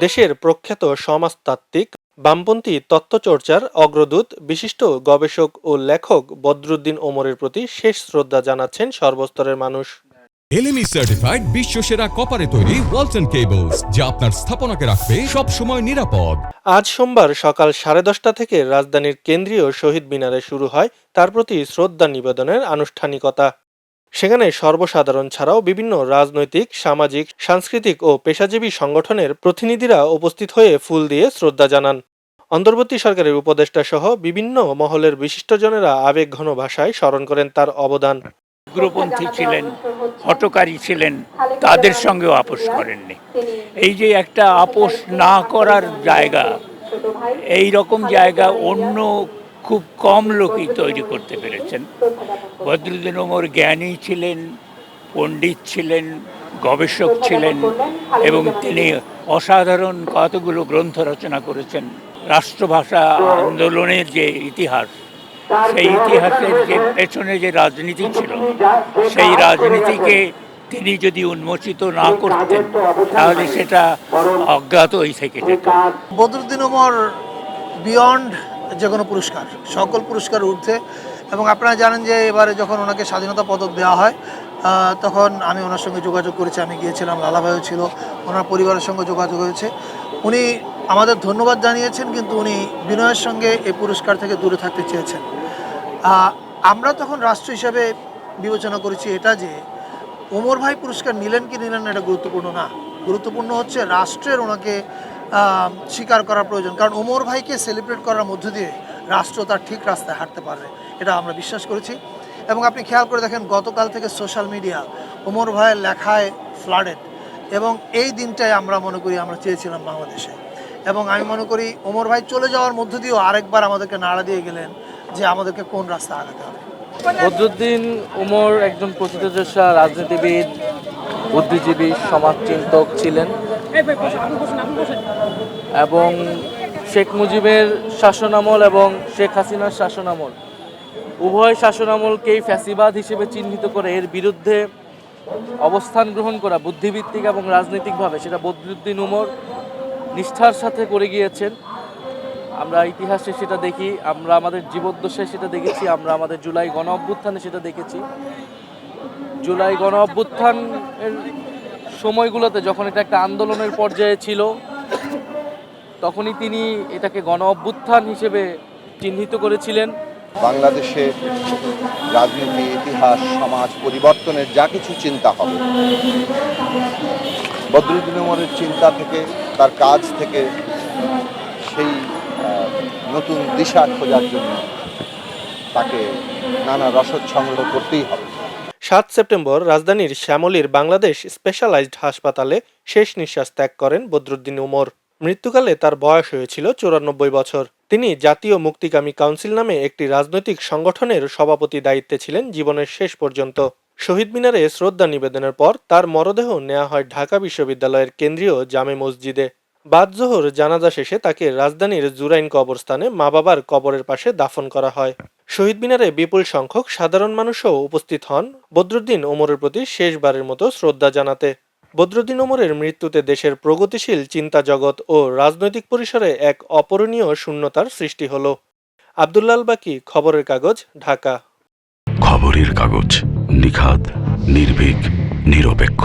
দেশের প্রখ্যাত সমাজতাত্ত্বিক, বামপন্থী তত্ত্বচর্চার অগ্রদূত, বিশিষ্ট গবেষক ও লেখক বদরুদ্দিন ওমরের প্রতি শেষ শ্রদ্ধা জানাচ্ছেন সর্বস্তরের মানুষ। এলএমই সার্টিফাইড বিশ্ব সেরা কপারে তৈরি ওয়ালটন কেবলস যা আপনার স্থাপনাকে রাখবে সব সময় নিরাপদ। আজ সোমবার সকাল সাড়ে দশটা থেকে রাজধানীর কেন্দ্রীয় শহীদ মিনারে শুরু হয় তার প্রতি শ্রদ্ধা নিবেদনের আনুষ্ঠানিকতা। সেখানে সর্বসাধারণ ছাড়াও বিভিন্ন রাজনৈতিক, সামাজিক, সাংস্কৃতিক ও পেশাজীবী সংগঠনের প্রতিনিধিরা উপস্থিত হয়ে ফুল দিয়ে শ্রদ্ধা জানান। অন্তর্বর্তী সরকারের উপদেষ্টা সহ বিভিন্ন মহলের বিশিষ্টজনেরা আবেগঘন ভাষায় স্মরণ করেন তার অবদান। উগ্রপন্থী ছিলেন হটকারী ছিলেন তাদের সঙ্গেও আপোষ করেননি। এই যে একটা আপোষ না করার জায়গা এই রকম জায়গা অন্য খুব কম লোকই তৈরি করতে পেরেছেন। বদরুদ্দিন ওমর জ্ঞানী ছিলেন পণ্ডিত ছিলেন গবেষক ছিলেন এবং তিনি অসাধারণ কতগুলো গ্রন্থ রচনা করেছেন। রাষ্ট্রভাষা আন্দোলনের যে ইতিহাস সেই ইতিহাসের যে পেছনে যে রাজনীতি ছিল সেই রাজনীতিকে তিনি যদি উন্মোচিত না করতেন তাহলে সেটা অজ্ঞাতই থেকে যেত। বদরুদ্দিন ওমর বিয়ন্ড যে কোনো পুরস্কার সকল পুরস্কার ঊর্ধ্বে। এবং আপনারা জানেন যে এবারে যখন ওনাকে স্বাধীনতা পদক দেওয়া হয় তখন আমি ওনার সঙ্গে যোগাযোগ করেছি আমি গিয়েছিলাম লালাভাইও ছিল ওনার পরিবারের সঙ্গে যোগাযোগ হয়েছে। উনি আমাদের ধন্যবাদ জানিয়েছেন কিন্তু উনি বিনয়ের সঙ্গে এই পুরস্কার থেকে দূরে থাকতে চেয়েছেন। আমরা তখন রাষ্ট্র হিসাবে বিবেচনা করেছি এটা যে ওমর ভাই পুরস্কার নিলেন কি নিলেন এটা গুরুত্বপূর্ণ না। গুরুত্বপূর্ণ হচ্ছে রাষ্ট্রের ওনাকে স্বীকার করার প্রয়োজন। কারণ ওমর ভাইকে সেলিব্রেট করার মধ্য দিয়ে রাষ্ট্র তার ঠিক রাস্তায় হাঁটতে পারবে, এটা আমরা বিশ্বাস করেছি। এবং আপনি খেয়াল করে দেখেন গতকাল থেকে সোশ্যাল মিডিয়া ওমর ভাইয়ের লেখায় ফ্লাডেড এবং এই দিনটাই আমরা মনে করি আমরা চেয়েছিলাম বাংলাদেশে। এবং আমি মনে করি ওমর ভাই চলে যাওয়ার মধ্য দিয়েও আরেকবার আমাদেরকে নাড়া দিয়ে গেলেন যে আমাদেরকে কোন রাস্তা আগাতে হবে। বদরুদ্দিন উমর একজন প্রথিতযশা রাজনীতিবিদ বুদ্ধিজীবী সমাজচিন্তক ছিলেন। এবং শেখ মুজিবের শাসনামল এবং শেখ হাসিনার শাসনামল। উভয় শাসনামলকেই ফ্যাসিবাদ হিসেবে চিহ্নিত করে এর বিরুদ্ধে অবস্থান গ্রহণ করা বুদ্ধিভিত্তিক এবং রাজনৈতিকভাবে সেটা বদরুদ্দিন উমর নিষ্ঠার সাথে করে গিয়েছেন। আমরা ইতিহাসে সেটা দেখি, আমরা আমাদের জীবদ্দশায় সেটা দেখেছি, আমরা আমাদের জুলাই গণ অভ্যুত্থানে সেটা দেখেছি। জুলাই গণ অভ্যুত্থানের সময়গুলোতে যখন এটা একটা আন্দোলনের পর্যায়ে ছিল, তখনই তিনি এটাকে গণ অভ্যুত্থান হিসেবে চিহ্নিত করেছিলেন। বাংলাদেশে রাজনীতি, ইতিহাস, সমাজ পরিবর্তনের যা কিছু চিন্তা হবে, বদরুদ্দিন উমরের চিন্তা থেকে, তার কাজ থেকে নতুন দিশা খোঁজার জন্য তাকে নানা রসদ সংগ্রহ করতেই হবে। সাত সেপ্টেম্বর রাজধানীর শ্যামলীর বাংলাদেশ স্পেশালাইজড হাসপাতালে শেষ নিঃশ্বাস ত্যাগ করেন বদরুদ্দিন উমর। মৃত্যুকালে তার বয়স হয়েছিল চুরানব্বই বছর। তিনি জাতীয় মুক্তিকামী কাউন্সিল নামে একটি রাজনৈতিক সংগঠনের সভাপতি দায়িত্বে ছিলেন জীবনের শেষ পর্যন্ত। শহীদ মিনারে শ্রদ্ধা নিবেদনের পর তার মরদেহ নেওয়া হয় ঢাকা বিশ্ববিদ্যালয়ের কেন্দ্রীয় জামে মসজিদে। বাদ জোহর জানাজা শেষে তাকে রাজধানীর জুরাইন কবরস্থানে মা বাবার কবরের পাশে দাফন করা হয়। শহীদ মিনারে বিপুল সংখ্যক সাধারণ মানুষও উপস্থিত হন বদরুদ্দিন ওমরের প্রতি শেষবারের মতো শ্রদ্ধা জানাতে। বদরুদ্দিন ওমরের মৃত্যুতে দেশের প্রগতিশীল চিন্তা জগৎ ও রাজনৈতিক পরিসরে এক অপূরণীয় শূন্যতার সৃষ্টি হল। আবদুল্লাল বাকি, খবরের কাগজ, ঢাকা। খবরের কাগজ নিখাত নির্ভীক, নিরপেক্ষ।